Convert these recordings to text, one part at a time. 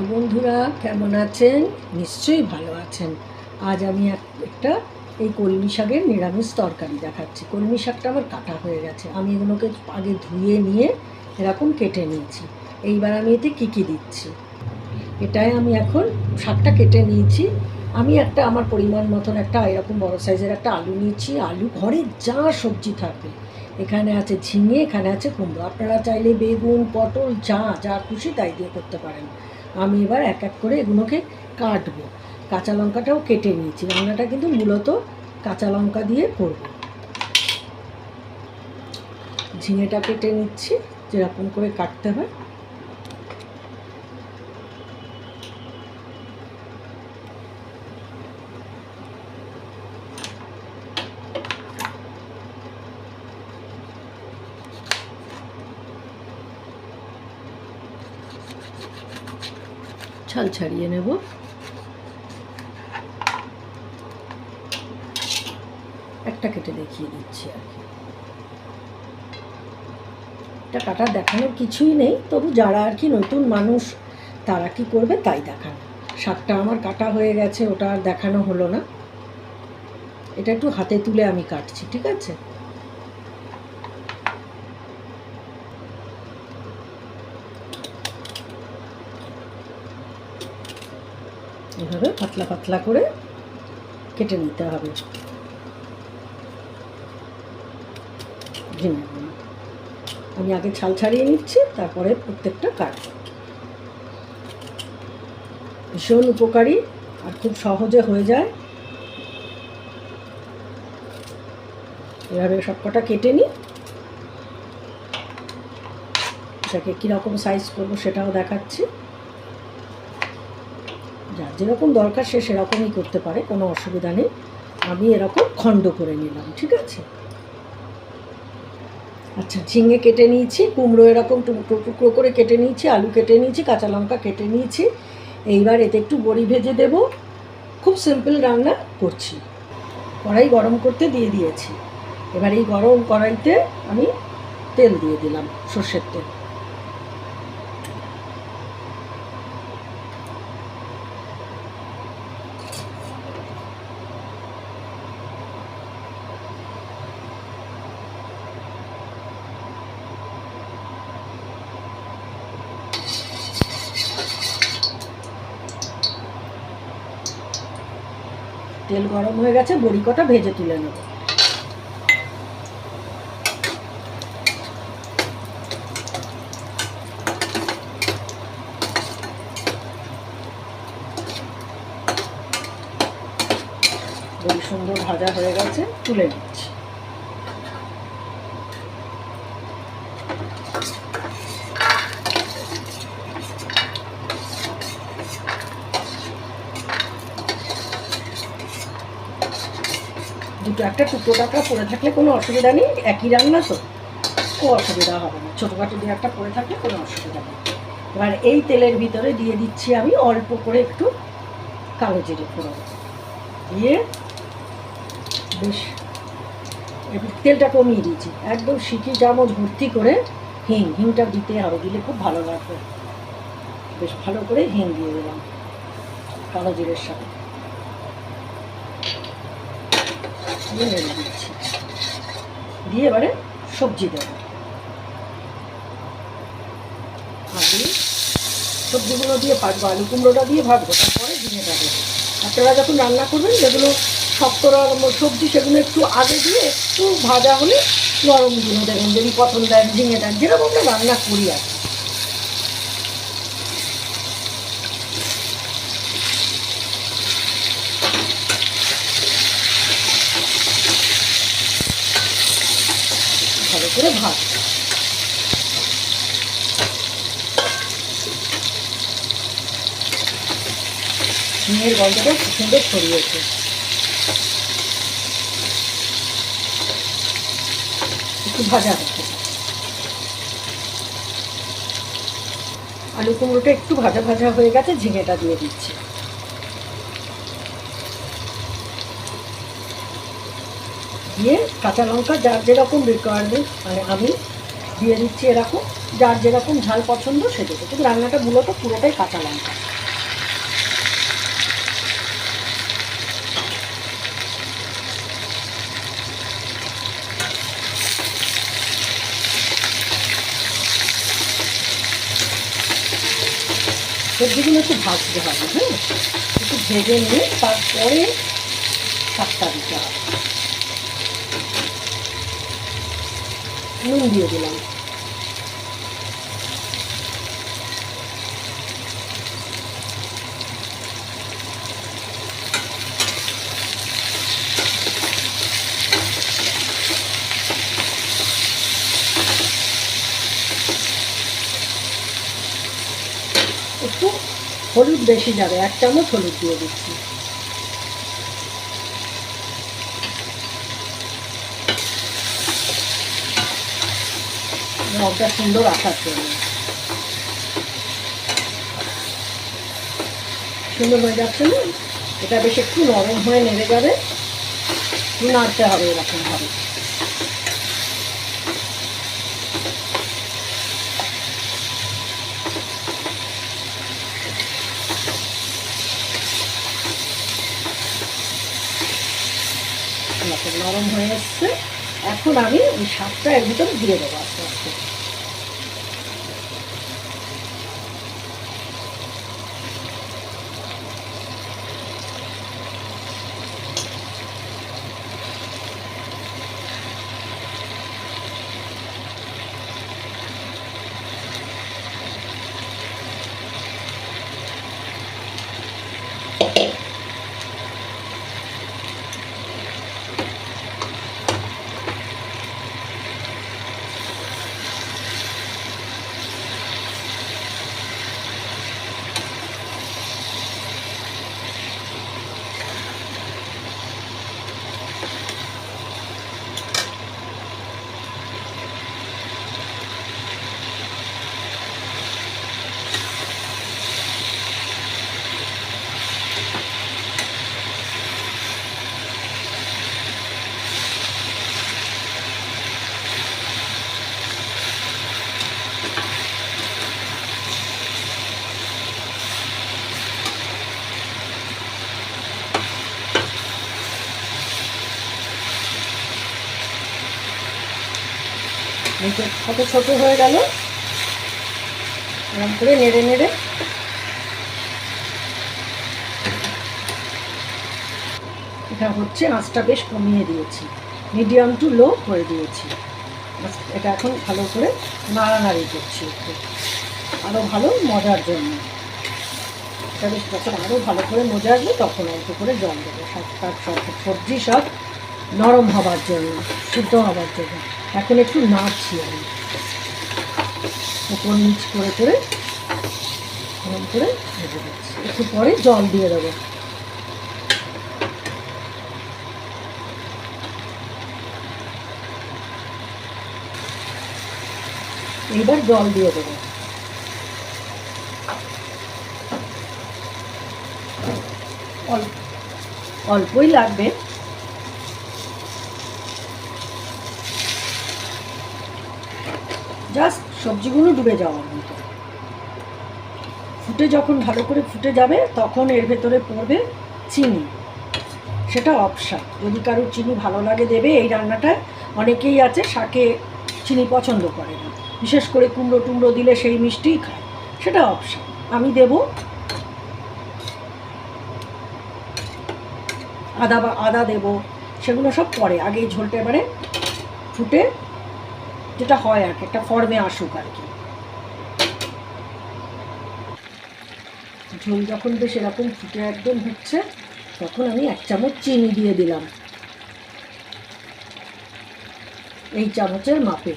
বন্ধুরা, কেমন আছেন? নিশ্চয়ই ভালো আছেন। আজ আমি এক- একটা এই কলমি শাকের নিরামিষ তরকারি দেখাচ্ছি। কলমি শাকটা আমার কাটা হয়ে গেছে। আমি এগুলোকে আগে ধুয়ে নিয়ে এরকম কেটে নিয়েছি। এইবার আমি এতে কী কী দিচ্ছি? এটাই আমি এখন শাকটা কেটে নিয়েছি। আমি একটা, আমার পরিমাণ মতন একটা, এরকম বড় সাইজের একটা আলু নিয়েছি। আলু ঘরে যা সবজি থাকে। এখানে আছে ঝিঙে, এখানে আছে কুমড়ো। আপনারা চাইলে বেগুন, পটল, যা যা খুশি তাই দিয়ে করতে পারেন। আমি এবার এক এক করে এগুলোকে কাটবো। কাঁচা লঙ্কাটাও কেটে নিয়েছি। রান্নাটা কিন্তু মূলত কাঁচা লঙ্কা দিয়ে করব। ঝিঙেটা কেটে নিচ্ছি। যেরকম করে কাটতে হয়। ছাল ছাড়িয়ে নেব। একটা কেটে দেখিয়ে দিচ্ছি আর কি। কাটা দেখানোর কিছুই নেই, তবু যারা আর কি নতুন মানুষ, তারা কি করবে তাই দেখানো। শাকটা আমার কাটা হয়ে গেছে, ওটা আর দেখানো হলো না। এটা একটু হাতে তুলে আমি কাটছি, ঠিক আছে? এভাবে পাতলা পাতলা করে কেটে নিতে হবে। আমি আগে ছাল ছাড়িয়ে নিচ্ছি, তারপরে প্রত্যেকটা কাটব। ভীষণ উপকারী আর খুব সহজে হয়ে যায়। এভাবে সবকটা কেটে নিই। এটাকে কীরকম সাইজ করব সেটাও দেখাচ্ছি। যার যেরকম দরকার সে সেরকমই করতে পারে, কোনো অসুবিধা নেই। আমি এরকম খণ্ড করে নিলাম, ঠিক আছে? আচ্ছা ঝিঙে কেটে নিয়েছি, কুমড়ো এরকম টুকরো টুকরো করে কেটে নিয়েছি, আলু কেটে নিয়েছি, কাঁচা লঙ্কা কেটে নিয়েছি। এইবার এতে একটু বড়ি ভেজে দেব। খুব সিম্পল রান্না করছি। কড়াই গরম করতে দিয়ে দিয়েছি। এবার এই গরম কড়াইতে আমি তেল দিয়ে দিলাম, সর্ষের তেল। তেল গরম হয়ে গেছে, বড়ি কটা ভেজে তুলে নেব। বড়ি সুন্দর ভাজা হয়ে গেছে, তুলে নিচ্ছি। দুটো একটা টুকরো টাকা পড়ে থাকলে কোনো অসুবিধা নেই, একই রান্না তো। কোনো অসুবিধা হবে না। ছোটোখাটো দিয়ে একটা পড়ে থাকলে কোনো অসুবিধা নেই। এবার এই তেলের ভিতরে দিয়ে দিচ্ছি আমি অল্প করে একটু কালো জিরে ফোড়ন। দিয়ে বেশ তেলটা কমিয়ে দিয়েছি। একদম সিকি চামচ ভর্তি করে হিং, হিংটা দিতে হবে, দিলে খুব ভালো লাগবে। বেশ ভালো করে হিং দিয়ে দিলাম, কালো জিরের সাথে। দিয়ে নেড়ে দিচ্ছি। দিয়ে এবারে সবজি দেবো। আলু সবজিগুলো দিয়ে ভাজবো, আলু কুমড়োটা দিয়ে ভাজবো, তারপরে ঝিঙেটা দেবো। আপনারা যখন রান্না করবেন, যেগুলো শক্ত সবজি, সেগুলো একটু আগে দিয়ে একটু ভাজা হলে নরম ঝিঙে দেবেন। যদি পছন্দ দেন ঝিঙে দেন যেরকম আমরা রান্না করি আর করে ভাজ ঝিঙের গন্ধটা খুব সুন্দর ছড়িয়েছে। একটু ভাজা হচ্ছে আলু কুমড়োটা একটু ভাজা ভাজা হয়ে গেছে, ঝিঙেটা দিয়ে দিচ্ছি। দিয়ে কাঁচা লঙ্কা, যার যেরকম রিকোয়ারমেন্ট মানে আমি দিয়ে দিচ্ছি এরকম, যার যেরকম ঝাল পছন্দ সে দেবে কিন্তু রান্নাটা মূলত পুরোটাই কাঁচা লঙ্কা। সবজিগুলো একটু ভাজতে হবে হ্যাঁ? একটু ভেজে নিয়ে তারপরে শাকটা দিতে হবে। নুন দিয়ে দিলাম। একটু হলুদ বেশি যাবে এক চামচ হলুদ দিয়ে দিচ্ছি। রংটা সুন্দর আসার জন্য সুন্দর হয়ে যাচ্ছে না? এটা বেশ একটু নরম হয়ে নেড়ে যাবে। নাড়তে হবে এরকম এরকম নরম হয়ে এসছে। এখন আমি ওই শাকটা এর ভিতরে দিয়ে দেবো। আস্তে কত ছোট হয়ে গেল। এরকম করে নেড়ে নেড়ে। এটা হচ্ছে আঁচটা বেশ কমিয়ে দিয়েছি। মিডিয়াম টু লো করে দিয়েছি। এটা এখন ভালো করে নাড়ানাড়ি করছি একটু। আরও ভালো মজার জন্য। এটা বেশ যখন আরও ভালো করে মজা আসবে তখন অল্প করে জল দেবো। শাক শাক সব সবজি সব নরম হবার জন্য শুদ্ধ হবার জন্য। এখন একটু নাড়ছি আমি। উপর নিচ করে করে করে ভেজে দিচ্ছি একটু পরে জল দিয়ে দেবো। এইবার জল দিয়ে দেবো। অল্প অল্পই লাগবে। জাস্ট সবজিগুলো ডুবে যাওয়ার মতো। ফুটে যখন ভালো করে ফুটে যাবে, তখন এর ভেতরে পড়বে চিনি। সেটা অপশান যদি কারোর চিনি ভালো লাগে দেবে এই রান্নাটায়, অনেকেই আছে শাকে চিনি পছন্দ করে না। বিশেষ করে কুমড়ো টুমড়ো দিলে সেই মিষ্টিই খায়। সেটা অপশান আমি দেব আদা বা আদা দেব। সেগুলো সব পরে, আগে ঝোলটা এবারে ফুটে যেটা হয় আর কি, একটা ফর্মে আসুক আর কি। ঝোল যখন বেশ এরকম ফুটে একদম হচ্ছে, তখন আমি এক চামচ চিনি দিয়ে দিলাম। এই চামচের মাপে।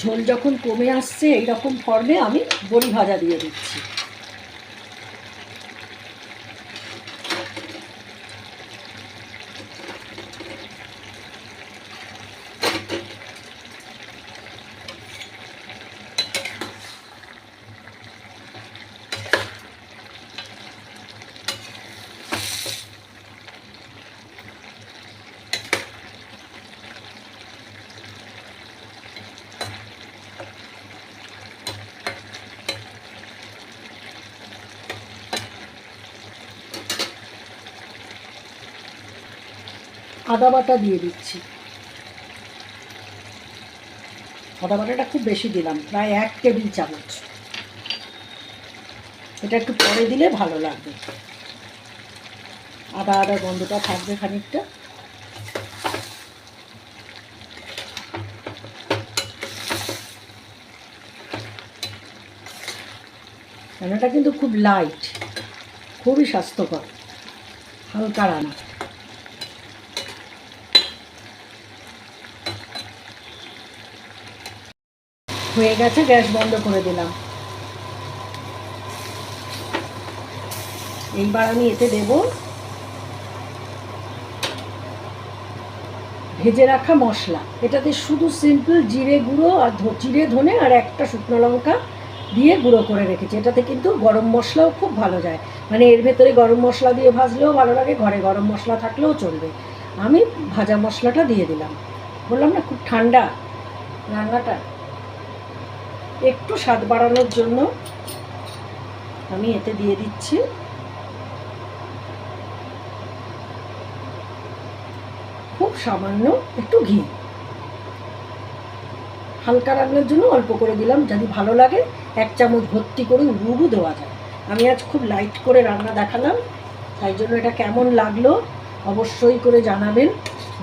ঝোল যখন কমে আসছে এইরকম ফর্মে আমি বড়ি ভাজা দিয়ে দিচ্ছি। আদা বাটা দিয়ে দিচ্ছি। আদা বাটাটা খুব বেশি দিলাম, প্রায় এক টেবিল চামচ। এটা একটু পরে দিলে ভালো লাগবে। আদা আদা গন্ধটা থাকবে খানিকটা। রান্নাটা কিন্তু খুব লাইট খুবই স্বাস্থ্যকর, হালকা রান্না। হয়ে গেছে, গ্যাস বন্ধ করে দিলাম। এইবার আমি এতে দেব ভেজে রাখা মশলা। এটাতে শুধু সিম্পল জিরে গুঁড়ো আর জিরে, ধনে আর একটা শুকনো লঙ্কা দিয়ে গুঁড়ো করে রেখেছি। এটাতে কিন্তু গরম মশলাও খুব ভালো যায়। মানে এর ভেতরে গরম মশলা দিয়ে ভাজলেও ভালো লাগে, ঘরে গরম মশলা থাকলেও চলবে। আমি ভাজা মশলাটা দিয়ে দিলাম। বললাম না, খুব ঠান্ডা রান্নাটা। একটু স্বাদ বাড়ানোর জন্য আমি এতে দিয়ে দিচ্ছি। খুব সামান্য একটু ঘি। হালকা রান্নার জন্য অল্প করে দিলাম, যদি ভালো লাগে এক চামচ ভর্তি করে উবু দেওয়া যায়। আমি আজ খুব লাইট করে রান্না দেখালাম, তাই জন্য এটা কেমন লাগল অবশ্যই করে জানাবেন,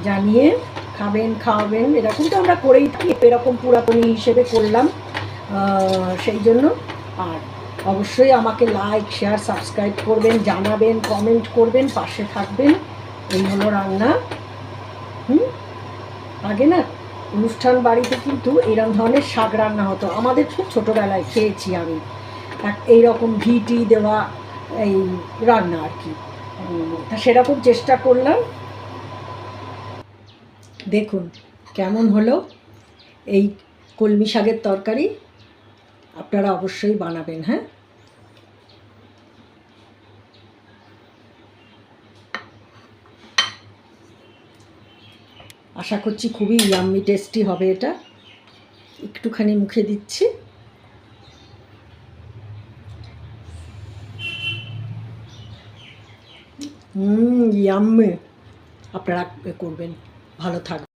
জানিয়ে খাবেন, খাওয়াবেন। এরকম তো আমরা করেই থাকি, এরকম পুরাতনি হিসেবে করলাম। সেই জন্য আর অবশ্যই আমাকে লাইক শেয়ার সাবস্ক্রাইব করবেন, জানাবেন কমেন্ট করবেন, পাশে থাকবেন। এই হলো রান্না। হুম? আগে না, অনুষ্ঠান বাড়িতে কিন্তু এরকম ধরনের শাক রান্না হতো। আমাদের খুব ছোটোবেলায় খেয়েছি আমি। এক, এইরকম ভিটি দেওয়া এই রান্না আর কি। তা সেরকম চেষ্টা করলাম। দেখুন, কেমন হলো এই কলমি শাকের তরকারি? আপনারা অবশ্যই বানাবেন হ্যাঁ? আশা করছি খুবই ইয়াম্মি টেস্টি হবে এটা। একটুখানি মুখে দিচ্ছি। হুম ইয়াম্মি আপনারা করবেন। ভালো থাকবেন।